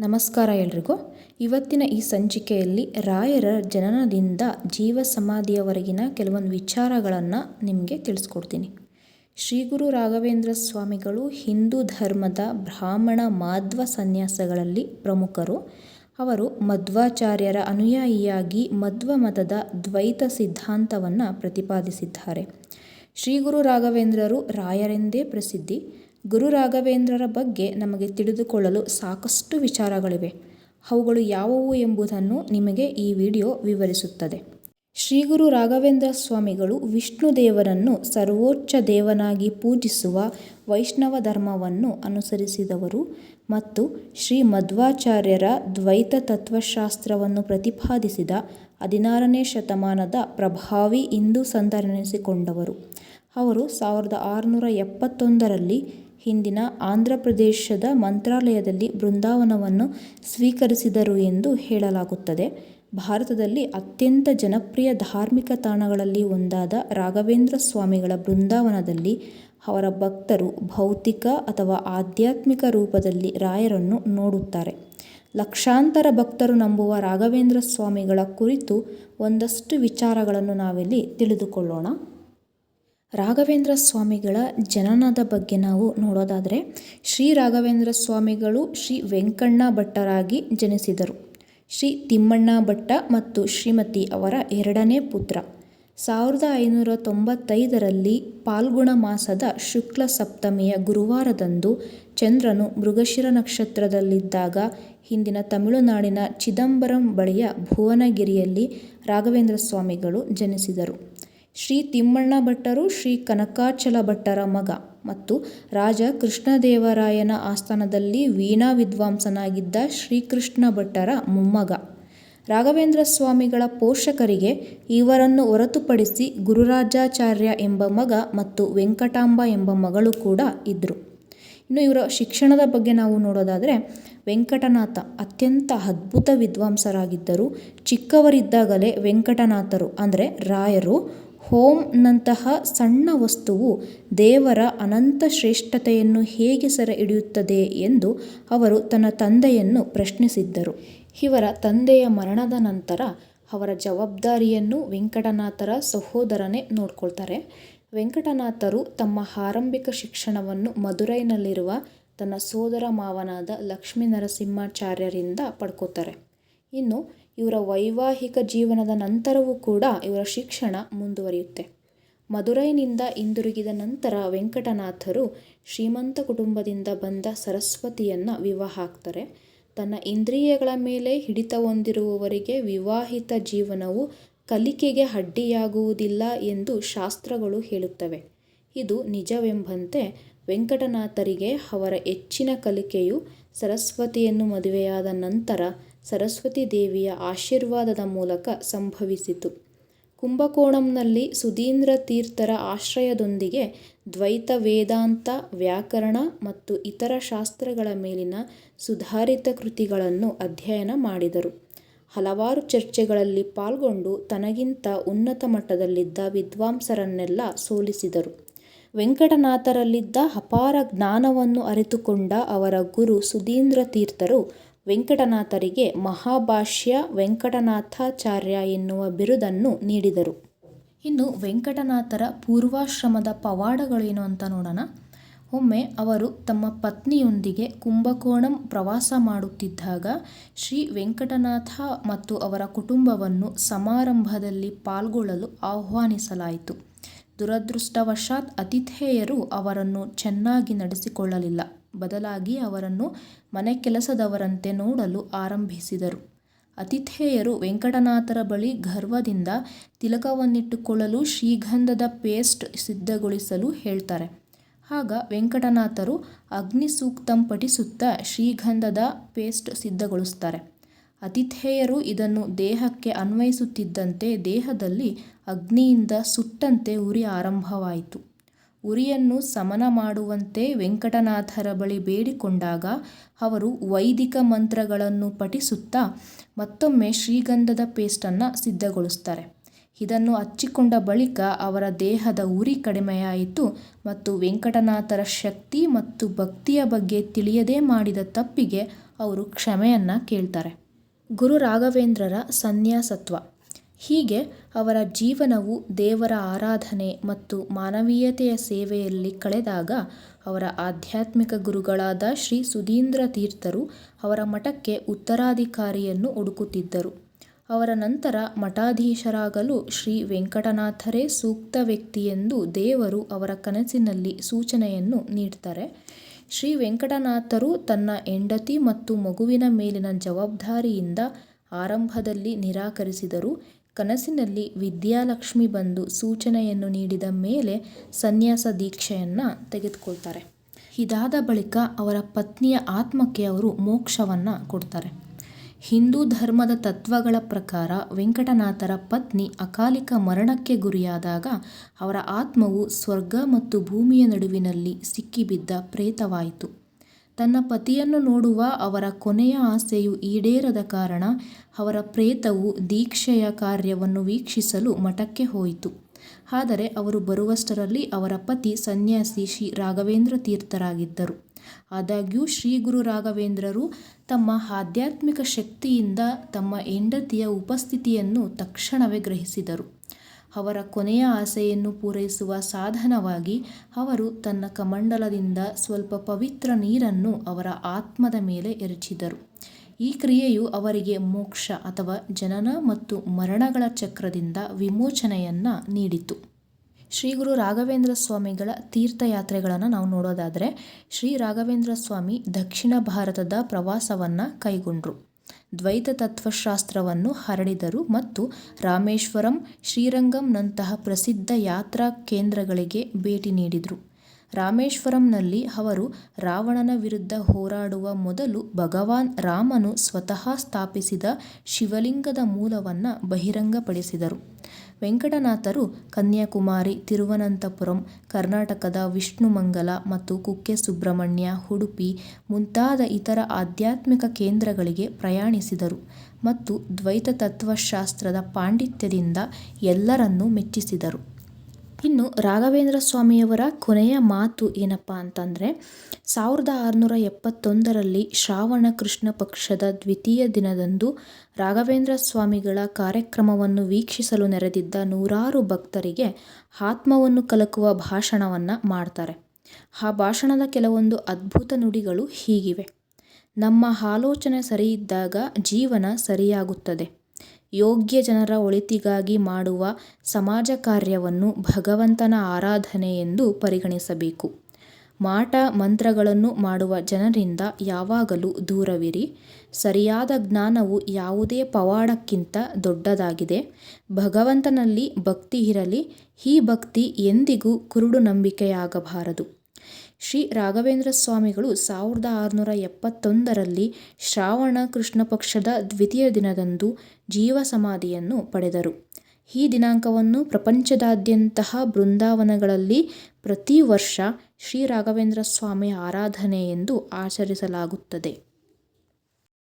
ನಮಸ್ಕಾರ ಎಲ್ರಿಗೂ. ಇವತ್ತಿನ ಈ ಸಂಚಿಕೆಯಲ್ಲಿ ರಾಯರ ಜನನದಿಂದ ಜೀವ ಸಮಾಧಿಯವರೆಗಿನ ಕೆಲವೊಂದು ವಿಚಾರಗಳನ್ನು ನಿಮಗೆ ತಿಳಿಸ್ಕೊಡ್ತೀನಿ. ಶ್ರೀ ಗುರು ರಾಘವೇಂದ್ರ ಸ್ವಾಮಿಗಳು ಹಿಂದೂ ಧರ್ಮದ ಬ್ರಾಹ್ಮಣ ಮಾಧ್ವ ಸನ್ಯಾಸಗಳಲ್ಲಿ ಪ್ರಮುಖರು. ಅವರು ಮಧ್ವಾಚಾರ್ಯರ ಅನುಯಾಯಿಯಾಗಿ ಮಧ್ವ ಮತದ ದ್ವೈತ ಸಿದ್ಧಾಂತವನ್ನು ಪ್ರತಿಪಾದಿಸಿದ್ದಾರೆ. ಶ್ರೀ ಗುರು ರಾಘವೇಂದ್ರರು ರಾಯರೆಂದೇ ಪ್ರಸಿದ್ಧಿ. ಗುರು ರಾಘವೇಂದ್ರರ ಬಗ್ಗೆ ನಮಗೆ ತಿಳಿದುಕೊಳ್ಳಲು ಸಾಕಷ್ಟು ವಿಚಾರಗಳಿವೆ. ಅವುಗಳು ಯಾವುವು ಎಂಬುದನ್ನು ನಿಮಗೆ ಈ ವಿಡಿಯೋ ವಿವರಿಸುತ್ತದೆ. ಶ್ರೀ ಗುರು ರಾಘವೇಂದ್ರ ಸ್ವಾಮಿಗಳು ವಿಷ್ಣು ದೇವರನ್ನು ಸರ್ವೋಚ್ಚ ದೇವನಾಗಿ ಪೂಜಿಸುವ ವೈಷ್ಣವ ಧರ್ಮವನ್ನು ಅನುಸರಿಸಿದವರು ಮತ್ತು ಶ್ರೀ ಮಧ್ವಾಚಾರ್ಯರ ದ್ವೈತ ತತ್ವಶಾಸ್ತ್ರವನ್ನು ಪ್ರತಿಪಾದಿಸಿದ ಹದಿನಾರನೇ ಶತಮಾನದ ಪ್ರಭಾವಿ ಹಿಂದೂ ಸಂತರೆನಿಸಿಕೊಂಡವರು ಅವರು ಸಾವಿರದ ಆರುನೂರ ಎಪ್ಪತ್ತೊಂದರಲ್ಲಿ ಹಿಂದಿನ ಆಂಧ್ರ ಪ್ರದೇಶದ ಮಂತ್ರಾಲಯದಲ್ಲಿ ಬೃಂದಾವನವನ್ನು ಸ್ವೀಕರಿಸಿದರು ಎಂದು ಹೇಳಲಾಗುತ್ತದೆ. ಭಾರತದಲ್ಲಿ ಅತ್ಯಂತ ಜನಪ್ರಿಯ ಧಾರ್ಮಿಕ ತಾಣಗಳಲ್ಲಿ ಒಂದಾದ ರಾಘವೇಂದ್ರ ಸ್ವಾಮಿಗಳ ಬೃಂದಾವನದಲ್ಲಿ ಅವರ ಭಕ್ತರು ಭೌತಿಕ ಅಥವಾ ಆಧ್ಯಾತ್ಮಿಕ ರೂಪದಲ್ಲಿ ರಾಯರನ್ನು ನೋಡುತ್ತಾರೆ. ಲಕ್ಷಾಂತರ ಭಕ್ತರು ನಂಬುವ ರಾಘವೇಂದ್ರ ಸ್ವಾಮಿಗಳ ಕುರಿತು ಒಂದಷ್ಟು ವಿಚಾರಗಳನ್ನು ನಾವಿಲ್ಲಿ ತಿಳಿದುಕೊಳ್ಳೋಣ. ರಾಘವೇಂದ್ರ ಸ್ವಾಮಿಗಳ ಜನನದ ಬಗ್ಗೆ ನಾವು ನೋಡೋದಾದರೆ, ಶ್ರೀ ರಾಘವೇಂದ್ರ ಸ್ವಾಮಿಗಳು ಶ್ರೀ ವೆಂಕಣ್ಣ ಭಟ್ಟರಾಗಿ ಜನಿಸಿದರು. ಶ್ರೀ ತಿಮ್ಮಣ್ಣ ಭಟ್ಟ ಮತ್ತು ಶ್ರೀಮತಿ ಅವರ ಎರಡನೇ ಪುತ್ರ. ಸಾವಿರದ ಐನೂರ ತೊಂಬತ್ತೈದರಲ್ಲಿ ಪಾಲ್ಗುಣ ಮಾಸದ ಶುಕ್ಲ ಸಪ್ತಮಿಯ ಗುರುವಾರದಂದು ಚಂದ್ರನು ಮೃಗಶಿರ ನಕ್ಷತ್ರದಲ್ಲಿದ್ದಾಗ ಹಿಂದಿನ ತಮಿಳುನಾಡಿನ ಚಿದಂಬರಂ ಬಳಿಯ ಭುವನಗಿರಿಯಲ್ಲಿ ರಾಘವೇಂದ್ರ ಸ್ವಾಮಿಗಳು ಜನಿಸಿದರು. ಶ್ರೀ ತಿಮ್ಮಣ್ಣ ಭಟ್ಟರು ಶ್ರೀ ಕನಕಾಚಲ ಭಟ್ಟರ ಮಗ ಮತ್ತು ರಾಜ ಕೃಷ್ಣದೇವರಾಯನ ಆಸ್ಥಾನದಲ್ಲಿ ವೀಣಾ ವಿದ್ವಾಂಸನಾಗಿದ್ದ ಶ್ರೀಕೃಷ್ಣ ಭಟ್ಟರ ಮೊಮ್ಮಗ. ರಾಘವೇಂದ್ರ ಸ್ವಾಮಿಗಳ ಪೋಷಕರಿಗೆ ಇವರನ್ನು ಹೊರತುಪಡಿಸಿ ಗುರುರಾಜಾಚಾರ್ಯ ಎಂಬ ಮಗ ಮತ್ತು ವೆಂಕಟಾಂಬ ಎಂಬ ಮಗಳು ಕೂಡ ಇದ್ದರು ಇನ್ನು ಇವರ ಶಿಕ್ಷಣದ ಬಗ್ಗೆ ನಾವು ನೋಡೋದಾದರೆ, ವೆಂಕಟನಾಥ ಅತ್ಯಂತ ಅದ್ಭುತ ವಿದ್ವಾಂಸರಾಗಿದ್ದರು. ಚಿಕ್ಕವರಿದ್ದಾಗಲೇ ವೆಂಕಟನಾಥರು, ಅಂದರೆ ರಾಯರು ಹೋಮ್ನಂತಹ ಸಣ್ಣ ವಸ್ತುವು ದೇವರ ಅನಂತ ಶ್ರೇಷ್ಠತೆಯನ್ನು ಹೇಗೆ ಸೆರೆ ಹಿಡಿಯುತ್ತದೆ ಎಂದು ಅವರು ತನ್ನ ತಂದೆಯನ್ನು ಪ್ರಶ್ನಿಸಿದ್ದರು. ಇವರ ತಂದೆಯ ಮರಣದ ನಂತರ ಅವರ ಜವಾಬ್ದಾರಿಯನ್ನು ವೆಂಕಟನಾಥರ ಸಹೋದರನೇ ನೋಡ್ಕೊಳ್ತಾರೆ. ವೆಂಕಟನಾಥರು ತಮ್ಮ ಆರಂಭಿಕ ಶಿಕ್ಷಣವನ್ನು ಮಧುರೈನಲ್ಲಿರುವ ತನ್ನ ಸೋದರ ಮಾವನಾದ ಲಕ್ಷ್ಮೀ ನರಸಿಂಹಾಚಾರ್ಯರಿಂದ ಪಡ್ಕೋತಾರೆ. ಇನ್ನು ಇವರ ವೈವಾಹಿಕ ಜೀವನದ ನಂತರವೂ ಕೂಡ ಇವರ ಶಿಕ್ಷಣ ಮುಂದುವರಿಯುತ್ತೆ. ಮಧುರೈನಿಂದ ಹಿಂದಿರುಗಿದ ನಂತರ ವೆಂಕಟನಾಥರು ಶ್ರೀಮಂತ ಕುಟುಂಬದಿಂದ ಬಂದ ಸರಸ್ವತಿಯನ್ನು ವಿವಾಹ ಆಗ್ತಾರೆ ತನ್ನ ಇಂದ್ರಿಯಗಳ ಮೇಲೆ ಹಿಡಿತ ಹೊಂದಿರುವವರಿಗೆ ವಿವಾಹಿತ ಜೀವನವು ಕಲಿಕೆಗೆ ಅಡ್ಡಿಯಾಗುವುದಿಲ್ಲ ಎಂದು ಶಾಸ್ತ್ರಗಳು ಹೇಳುತ್ತವೆ. ಇದು ನಿಜವೆಂಬಂತೆ ವೆಂಕಟನಾಥರಿಗೆ ಅವರ ಹೆಚ್ಚಿನ ಕಲಿಕೆಯು ಸರಸ್ವತಿಯನ್ನು ಮದುವೆಯಾದ ನಂತರ ಸರಸ್ವತಿ ದೇವಿಯ ಆಶೀರ್ವಾದದ ಮೂಲಕ ಸಂಭವಿಸಿತು. ಕುಂಭಕೋಣಂನಲ್ಲಿ ಸುಧೀಂದ್ರ ತೀರ್ಥರ ಆಶ್ರಯದೊಂದಿಗೆ ದ್ವೈತ ವೇದಾಂತ, ವ್ಯಾಕರಣ ಮತ್ತು ಇತರ ಶಾಸ್ತ್ರಗಳ ಮೇಲಿನ ಸುಧಾರಿತ ಕೃತಿಗಳನ್ನು ಅಧ್ಯಯನ ಮಾಡಿದರು. ಹಲವಾರು ಚರ್ಚೆಗಳಲ್ಲಿ ಪಾಲ್ಗೊಂಡು ತನಗಿಂತ ಉನ್ನತ ಮಟ್ಟದಲ್ಲಿದ್ದ ವಿದ್ವಾಂಸರನ್ನೆಲ್ಲ ಸೋಲಿಸಿದರು. ವೆಂಕಟನಾಥರಲ್ಲಿದ್ದ ಅಪಾರ ಜ್ಞಾನವನ್ನು ಅರಿತುಕೊಂಡ ಅವರ ಗುರು ಸುಧೀಂದ್ರ ತೀರ್ಥರು ವೆಂಕಟನಾಥರಿಗೆ ಮಹಾಭಾಷ್ಯ ವೆಂಕಟನಾಥಾಚಾರ್ಯ ಎನ್ನುವ ಬಿರುದನ್ನು ನೀಡಿದರು. ಇನ್ನು ವೆಂಕಟನಾಥರ ಪೂರ್ವಾಶ್ರಮದ ಪವಾಡಗಳೇನು ಅಂತ ನೋಡೋಣ. ಒಮ್ಮೆ ಅವರು ತಮ್ಮ ಪತ್ನಿಯೊಂದಿಗೆ ಕುಂಭಕೋಣಂ ಪ್ರವಾಸ ಮಾಡುತ್ತಿದ್ದಾಗ ಶ್ರೀ ವೆಂಕಟನಾಥ ಮತ್ತು ಅವರ ಕುಟುಂಬವನ್ನು ಸಮಾರಂಭದಲ್ಲಿ ಪಾಲ್ಗೊಳ್ಳಲು ಆಹ್ವಾನಿಸಲಾಯಿತು. ದುರದೃಷ್ಟವಶಾತ್ ಅತಿಥೇಯರು ಅವರನ್ನು ಚೆನ್ನಾಗಿ ನಡೆಸಿಕೊಳ್ಳಲಿಲ್ಲ. ಬದಲಾಗಿ ಅವರನ್ನು ಮನೆ ಕೆಲಸದವರಂತೆ ನೋಡಲು ಆರಂಭಿಸಿದರು. ಅತಿಥೇಯರು ವೆಂಕಟನಾಥರ ಬಳಿ ಗರ್ವದಿಂದ ತಿಲಕವನ್ನಿಟ್ಟುಕೊಳ್ಳಲು ಶ್ರೀಗಂಧದ ಪೇಸ್ಟ್ ಸಿದ್ಧಗೊಳಿಸಲು ಹೇಳ್ತಾರೆ. ಆಗ ವೆಂಕಟನಾಥರು ಅಗ್ನಿ ಸೂಕ್ತಂ ಪಠಿಸುತ್ತಾ ಶ್ರೀಗಂಧದ ಪೇಸ್ಟ್ ಸಿದ್ಧಗೊಳಿಸ್ತಾರೆ. ಅತಿಥೇಯರು ಇದನ್ನು ದೇಹಕ್ಕೆ ಅನ್ವಯಿಸುತ್ತಿದ್ದಂತೆ ದೇಹದಲ್ಲಿ ಅಗ್ನಿಯಿಂದ ಸುಟ್ಟಂತೆ ಉರಿ ಆರಂಭವಾಯಿತು. ಉರಿಯನ್ನು ಸಮನ ಮಾಡುವಂತೆ ವೆಂಕಟನಾಥರ ಬಳಿ ಬೇಡಿಕೊಂಡಾಗ ಅವರು ವೈದಿಕ ಮಂತ್ರಗಳನ್ನು ಪಠಿಸುತ್ತಾ ಮತ್ತೊಮ್ಮೆ ಶ್ರೀಗಂಧದ ಪೇಸ್ಟನ್ನು ಸಿದ್ಧಗೊಳಿಸ್ತಾರೆ ಇದನ್ನು ಹಚ್ಚಿಕೊಂಡ ಬಳಿಕ ಅವರ ದೇಹದ ಉರಿ ಕಡಿಮೆಯಾಯಿತು ಮತ್ತು ವೆಂಕಟನಾಥರ ಶಕ್ತಿ ಮತ್ತು ಭಕ್ತಿಯ ಬಗ್ಗೆ ತಿಳಿಯದೇ ಮಾಡಿದ ತಪ್ಪಿಗೆ ಅವರು ಕ್ಷಮೆಯನ್ನು ಕೇಳ್ತಾರೆ. ಗುರು ರಾಘವೇಂದ್ರರ ಸನ್ಯಾಸತ್ವ. ಹೀಗೆ ಅವರ ಜೀವನವು ದೇವರ ಆರಾಧನೆ ಮತ್ತು ಮಾನವೀಯತೆಯ ಸೇವೆಯಲ್ಲಿ ಕಳೆದಾಗ ಅವರ ಆಧ್ಯಾತ್ಮಿಕ ಗುರುಗಳಾದ ಶ್ರೀ ಸುಧೀಂದ್ರ ತೀರ್ಥರು ಅವರ ಮಠಕ್ಕೆ ಉತ್ತರಾಧಿಕಾರಿಯನ್ನು ಹುಡುಕುತ್ತಿದ್ದರು. ಅವರ ನಂತರ ಮಠಾಧೀಶರಾಗಲು ಶ್ರೀ ವೆಂಕಟನಾಥರೇ ಸೂಕ್ತ ವ್ಯಕ್ತಿಯೆಂದು ದೇವರು ಅವರ ಕನಸಿನಲ್ಲಿ ಸೂಚನೆಯನ್ನು ನೀಡ್ತಾರೆ. ಶ್ರೀ ವೆಂಕಟನಾಥರು ತನ್ನ ಹೆಂಡತಿ ಮತ್ತು ಮಗುವಿನ ಮೇಲಿನ ಜವಾಬ್ದಾರಿಯಿಂದ ಆರಂಭದಲ್ಲಿ ನಿರಾಕರಿಸಿದರು. ಕನಸಿನಲ್ಲಿ ವಿದ್ಯಾಲಕ್ಷ್ಮಿ ಬಂದು ಸೂಚನೆಯನ್ನು ನೀಡಿದ ಮೇಲೆ ಸನ್ಯಾಸ ದೀಕ್ಷೆಯನ್ನು ತೆಗೆದುಕೊಳ್ತಾರೆ. ಇದಾದ ಬಳಿಕ ಅವರ ಪತ್ನಿಯ ಆತ್ಮಕ್ಕೆ ಅವರು ಮೋಕ್ಷವನ್ನು ಕೊಡ್ತಾರೆ. ಹಿಂದೂ ಧರ್ಮದ ತತ್ವಗಳ ಪ್ರಕಾರ ವೆಂಕಟನಾಥರ ಪತ್ನಿ ಅಕಾಲಿಕ ಮರಣಕ್ಕೆ ಗುರಿಯಾದಾಗ ಅವರ ಆತ್ಮವು ಸ್ವರ್ಗ ಮತ್ತು ಭೂಮಿಯ ನಡುವಿನಲ್ಲಿ ಸಿಕ್ಕಿಬಿದ್ದ ಪ್ರೇತವಾಯಿತು. ತನ್ನ ಪತಿಯನ್ನು ನೋಡುವ ಅವರ ಕೊನೆಯ ಆಸೆಯು ಈಡೇರದ ಕಾರಣ ಅವರ ಪ್ರೇತವು ದೀಕ್ಷೆಯ ಕಾರ್ಯವನ್ನು ವೀಕ್ಷಿಸಲು ಮಠಕ್ಕೆ ಹೋಯಿತು. ಆದರೆ ಅವರು ಬರುವಷ್ಟರಲ್ಲಿ ಅವರ ಪತಿ ಸನ್ಯಾಸಿ ಶ್ರೀ ರಾಘವೇಂದ್ರ ತೀರ್ಥರಾಗಿದ್ದರು. ಆದಾಗ್ಯೂ ಶ್ರೀ ಗುರು ರಾಘವೇಂದ್ರರು ತಮ್ಮ ಆಧ್ಯಾತ್ಮಿಕ ಶಕ್ತಿಯಿಂದ ತಮ್ಮ ಹೆಂಡತಿಯ ಉಪಸ್ಥಿತಿಯನ್ನು ತಕ್ಷಣವೇ ಗ್ರಹಿಸಿದರು. ಅವರ ಕೊನೆಯ ಆಸೆಯನ್ನು ಪೂರೈಸುವ ಸಾಧನವಾಗಿ ಅವರು ತನ್ನ ಕಮಂಡಲದಿಂದ ಸ್ವಲ್ಪ ಪವಿತ್ರ ನೀರನ್ನು ಅವರ ಆತ್ಮದ ಮೇಲೆ ಎರಚಿದರು. ಈ ಕ್ರಿಯೆಯು ಅವರಿಗೆ ಮೋಕ್ಷ ಅಥವಾ ಜನನ ಮತ್ತು ಮರಣಗಳ ಚಕ್ರದಿಂದ ವಿಮೋಚನೆಯನ್ನು ನೀಡಿತು. ಶ್ರೀ ಗುರು ರಾಘವೇಂದ್ರ ಸ್ವಾಮಿಗಳ ತೀರ್ಥಯಾತ್ರೆಗಳನ್ನು ನಾವು ನೋಡೋದಾದರೆ, ಶ್ರೀ ರಾಘವೇಂದ್ರ ಸ್ವಾಮಿ ದಕ್ಷಿಣ ಭಾರತದ ಪ್ರವಾಸವನ್ನು ಕೈಗೊಂಡರು. ದ್ವೈತ ತತ್ವಶಾಸ್ತ್ರವನ್ನು ಹರಡಿದರು ಮತ್ತು ರಾಮೇಶ್ವರಂ ಶ್ರೀರಂಗಂನಂತಹ ಪ್ರಸಿದ್ಧ ಯಾತ್ರಾ ಕೇಂದ್ರಗಳಿಗೆ ಭೇಟಿ ನೀಡಿದರು. ರಾಮೇಶ್ವರಂನಲ್ಲಿ ಅವರು ರಾವಣನ ವಿರುದ್ಧ ಹೋರಾಡುವ ಮೊದಲು ಭಗವಾನ್ ರಾಮನು ಸ್ವತಃ ಸ್ಥಾಪಿಸಿದ ಶಿವಲಿಂಗದ ಮೂಲವನ್ನು ಬಹಿರಂಗಪಡಿಸಿದರು. ವೆಂಕಟನಾಥರು ಕನ್ಯಾಕುಮಾರಿ, ತಿರುವನಂತಪುರಂ, ಕರ್ನಾಟಕದ ವಿಷ್ಣುಮಂಗಲ ಮತ್ತು ಕುಕ್ಕೆ ಸುಬ್ರಹ್ಮಣ್ಯ ಉಡುಪಿ ಮುಂತಾದ ಇತರ ಆಧ್ಯಾತ್ಮಿಕ ಕೇಂದ್ರಗಳಿಗೆ ಪ್ರಯಾಣಿಸಿದರು ಮತ್ತು ದ್ವೈತ ತತ್ವಶಾಸ್ತ್ರದ ಪಾಂಡಿತ್ಯದಿಂದ ಎಲ್ಲರನ್ನೂ ಮೆಚ್ಚಿಸಿದರು. ಇನ್ನು ರಾಘವೇಂದ್ರ ಸ್ವಾಮಿಯವರ ಕೊನೆಯ ಮಾತು ಏನಪ್ಪ ಅಂತಂದರೆ, ಸಾವಿರದ ಆರುನೂರ ಎಪ್ಪತ್ತೊಂದರಲ್ಲಿ ಶ್ರಾವಣ ಕೃಷ್ಣ ಪಕ್ಷದ ದ್ವಿತೀಯ ದಿನದಂದು ರಾಘವೇಂದ್ರ ಸ್ವಾಮಿಗಳ ಕಾರ್ಯಕ್ರಮವನ್ನು ವೀಕ್ಷಿಸಲು ನೆರೆದಿದ್ದ ನೂರಾರು ಭಕ್ತರಿಗೆ ಆತ್ಮವನ್ನು ಕಲಕುವ ಭಾಷಣವನ್ನು ಮಾಡ್ತಾರೆ. ಆ ಭಾಷಣದ ಕೆಲವೊಂದು ಅದ್ಭುತ ನುಡಿಗಳು ಹೀಗಿವೆ. ನಮ್ಮ ಆಲೋಚನೆ ಸರಿಯಿದ್ದಾಗ ಜೀವನ ಸರಿಯಾಗುತ್ತದೆ. ಯೋಗ್ಯ ಜನರ ಒಳಿತಿಗಾಗಿ ಮಾಡುವ ಸಮಾಜ ಕಾರ್ಯವನ್ನು ಭಗವಂತನ ಆರಾಧನೆ ಎಂದು ಪರಿಗಣಿಸಬೇಕು. ಮಾಟ ಮಂತ್ರಗಳನ್ನು ಮಾಡುವ ಜನರಿಂದ ಯಾವಾಗಲೂ ದೂರವಿರಿ. ಸರಿಯಾದ ಜ್ಞಾನವು ಯಾವುದೇ ಪವಾಡಕ್ಕಿಂತ ದೊಡ್ಡದಾಗಿದೆ. ಭಗವಂತನಲ್ಲಿ ಭಕ್ತಿ ಇರಲಿ, ಈ ಭಕ್ತಿ ಎಂದಿಗೂ ಕುರುಡು ನಂಬಿಕೆಯಾಗಬಾರದು. ಶ್ರೀ ರಾಘವೇಂದ್ರ ಸ್ವಾಮಿಗಳು ಸಾವಿರದ ಆರುನೂರ ಎಪ್ಪತ್ತೊಂದರಲ್ಲಿ ಶ್ರಾವಣ ಕೃಷ್ಣ ಪಕ್ಷದ ದ್ವಿತೀಯ ದಿನದಂದು ಜೀವ ಸಮಾಧಿಯನ್ನು ಪಡೆದರು. ಈ ದಿನಾಂಕವನ್ನು ಪ್ರಪಂಚದಾದ್ಯಂತಹ ಬೃಂದಾವನಗಳಲ್ಲಿ ಪ್ರತಿ ವರ್ಷ ಶ್ರೀ ರಾಘವೇಂದ್ರ ಸ್ವಾಮಿ ಆರಾಧನೆ ಎಂದು ಆಚರಿಸಲಾಗುತ್ತದೆ.